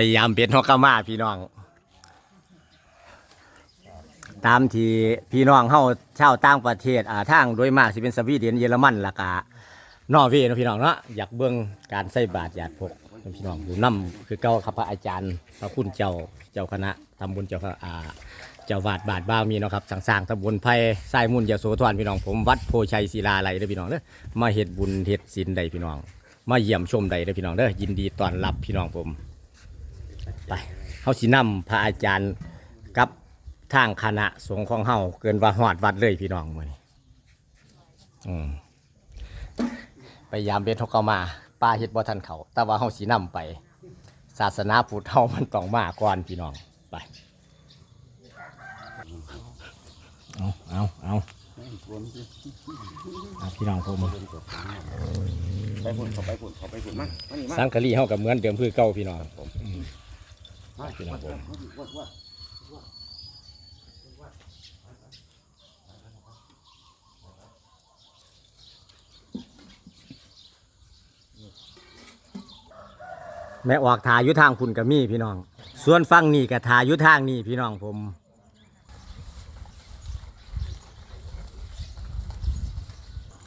ไปยามเป็ดฮอกกามาพี่น้อง ตามที่พี่น้องเฮาชาวต่างประเทศอ่าทางโดยมากสิเป็นสวีเดนเยอรมันและกานอร์เวย์เนาะพี่น้องเนาะอยากเบิ่งการใส่บาตรญาติพกพี่น้องอยู่นํคือเก่าครับพระอาจารย์ พระคุณเจ้าเจ้าคณะตำบลเจ้าอ่าเจ้าวาดบาทบ้าวมีเนาะครับสั่งสร้างตำบลไผ่สายมุ่นยาโสธรพี่น้องผมวัดโพชัยศิลาลัยเด้อพี่น้องเด้อมาเฮ็ดบุญเฮ็ดศีลใดพี่น้อง มาเยี่ยมชมใดเด้อพี่น้องเด้อยินดีต้อนรับพี่น้องผม ไปเฮาสินำพระอาจารย์กับทางคณะสงฆ์ของเฮาเกินว่าฮอดวัดเลยพี่น้องมื้อนี้อืมไปยามเบ็ดเฮาก็มาป้าเฮ็ดบ่ทันเขาแต่ว่าเฮาสินำไป ศาสนาพุทธเฮามันต้องมาก่อนพี่น้องไปเอาเอาเอาเอาพี่น้องผมไปพุ่นเขาไปพุ่นเขาไปพุ่นมามานี่มาสังกะรีเฮาก็เหมือนเดิมคือเก่าพี่น้องผมมา พี่น้องผมวัดวัดแม่ออกทายู่ทางคุณก็มีพี่น้อง ส่วนฟังนี่ก็ทายู่ทางนี่พี่น้องผม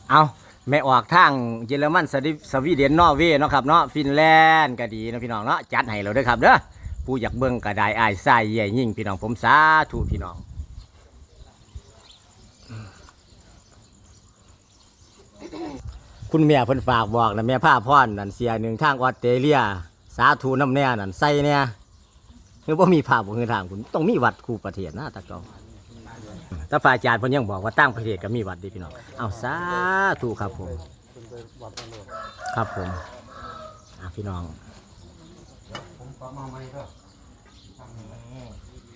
เอาแม่ออกทางเยอรมันสวีเดนนอร์เวย์เนาะครับเนาะฟินแลนด์ก็ดีนะพี่น้องเนาะจัดให้เราด้วยครับเด้อ ผู้อยากเบิ่งก็ได้อายใส่ใหญ่ยิ่งพี่น้องผมสาธุพี่น้องคุณแม่เพิ่นฝากบอกนะแม่ผ้าพ่อนนั่นเสียหนึ่งทางออสเตรเลีย สาธุน้ำแน่นั่นใส่เนี่ยคือว่ามีภาพบ่คือทางคุณต้องมีวัดคู่ประเทศนะตะเกาถ้าพระอาจารย์เพิ่นยังบอกว่าตั้งประเทศก็มีวัดดีพี่น้องเอาสาธุครับผม ครับผมพี่น้อง 慢慢一个，上面。